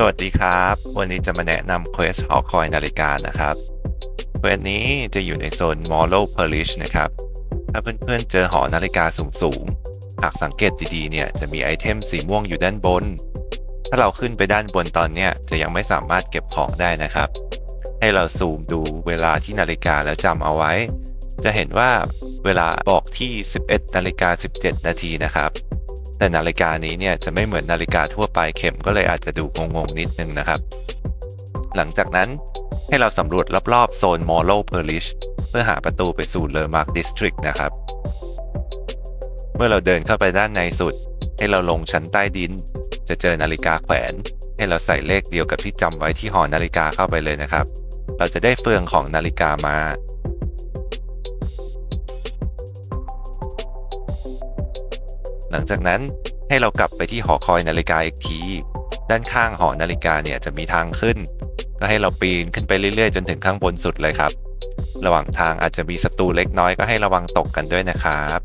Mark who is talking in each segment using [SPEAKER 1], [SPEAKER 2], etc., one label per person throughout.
[SPEAKER 1] สวัสดีครับ วันนี้จะมาแนะนำ Quest หอคอยนาฬิกานะครับเควสนี้จะอยู่ในโซน m o r o Polish นะครับ ถ้าเพื่อนๆเจอหอนาฬิกาสูงๆ หากสังเกตดีๆ เนี่ยจะมีไอเทมสีม่วงอยู่ด้านบน ถ้าเราขึ้นไปด้านบนตอนเนี้ยจะยังไม่สามารถเก็บของได้นะครับ ให้เราซูมดูเวลาที่นาฬิกาแล้วจำเอาไว้ จะเห็นว่าเวลาบอกที่ 11นาฬิกา17 นาทีนะครับ แต่นาฬิกานี้เนี่ยจะไม่เหมือนนาฬิกาทั่วไปเข็มก็เลยอาจจะดูงงๆนิดนึงนะครับ หลังจากนั้นให้เราสำรวจรอบๆโซนมอลโลเพอร์ลิชเพื่อหาประตูไปสู่เลอมาร์กดิสทริกนะครับ เมื่อเราเดินเข้าไปด้านในสุด ให้เราลงชั้นใต้ดิน จะเจอนาฬิกาแขวน ให้เราใส่เลขเดียวกับที่จำไว้ที่หอนาฬิกาเข้าไปเลยนะครับ เราจะได้เฟืองของนาฬิกามา หลังจากนั้นให้เรากลับไปที่หอคอยนาฬิกาอีกที ด้านข้างหอนาฬิกาเนี่ยจะมีทางขึ้น ก็ให้เราปีนขึ้นไปเรื่อยๆ จนถึงข้างบนสุดเลยครับ ระหว่างทางอาจจะมีศัตรูเล็กน้อยก็ให้ระวังตกกันด้วยนะครับ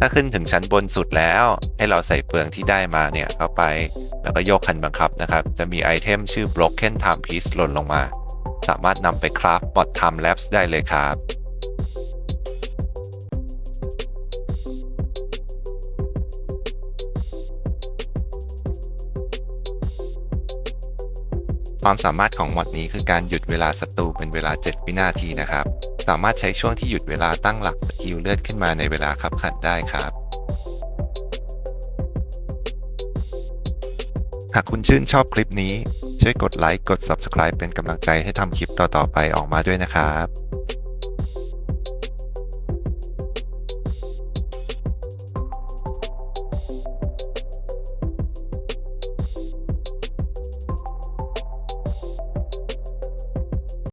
[SPEAKER 1] ถ้าขึ้นถึงชั้นบนสุดแล้ว ให้เราใส่เฟืองที่ได้มาเนี่ยเข้าไป แล้วก็โยกคันบังคับนะครับ จะมีไอเทมชื่อ broken time piece หล่นลงมา สามารถนำไปคราฟบอท time lapse ได้เลยครับ ความสามารถของมอดนี้คือการหยุดเวลาศัตรูเป็นเวลา 7 วินาทีนะครับ สามารถใช้ช่วงที่หยุดเวลาตั้งหลักสกิลเลือดขึ้นมาในเวลาขับขันได้ครับ หากคุณชื่นชอบคลิปนี้ ช่วยกดไลค์ กด Subscribe เป็นกำลังใจให้ทำคลิปต่อๆไปออกมาด้วยนะครับ